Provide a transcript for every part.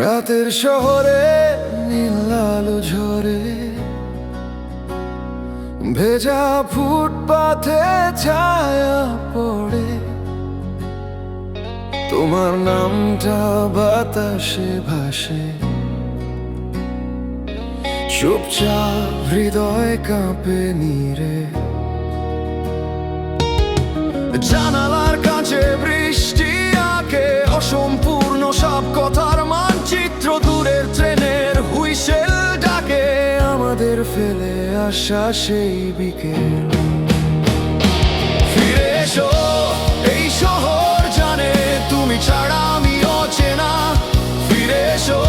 রাতের শহরে নীল আলো ঝরে ভেজা ফুটপাথে ছায়া পড়ে। তোমার নামটা বাতাসে ভাসে। চুপচাপ হৃদয় কাঁপে নীরে। জানালার আমাদের ফেলে আসা সেই বিকেল। ফিরে এসো, এই শহর জানে তুমি ছাড়া আমি অচেনা। ফিরে এসো,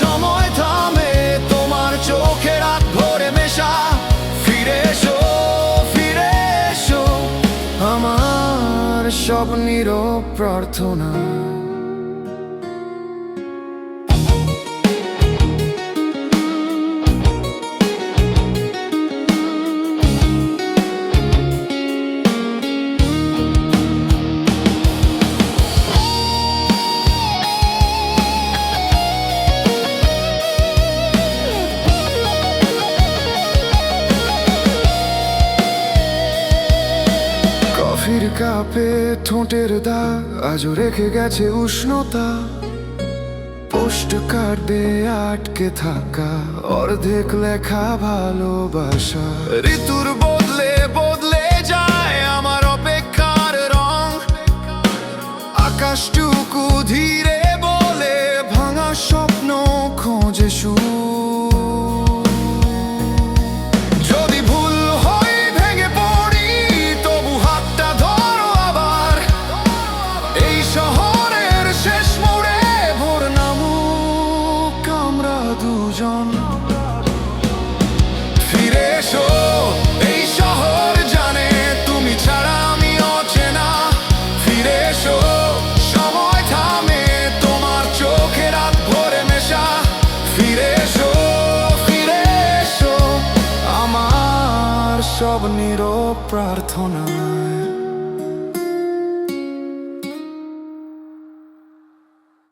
সময় থামে তোমার চোখে রাত ভরে মেশা। ফিরে এসো ফিরে এসো, আমার সব নীরব প্রার্থনা। কফির কাপে ঠোঁটের দা আজও রেখে গেছে উষ্ণতা। পোস্ট কার্ডে আটকে থাকা অর্ধেক লেখা ভালোবাসা। ঋতুর এসো, এই শহর জানে তুমি ছাড়া আমি অচেনা। ফিরে এসো, সময় থামে, তোমার চোখে রাত ভরে মেশা। ফিরে এসো ফিরে এসো, আমার সব নির প্রার্থনা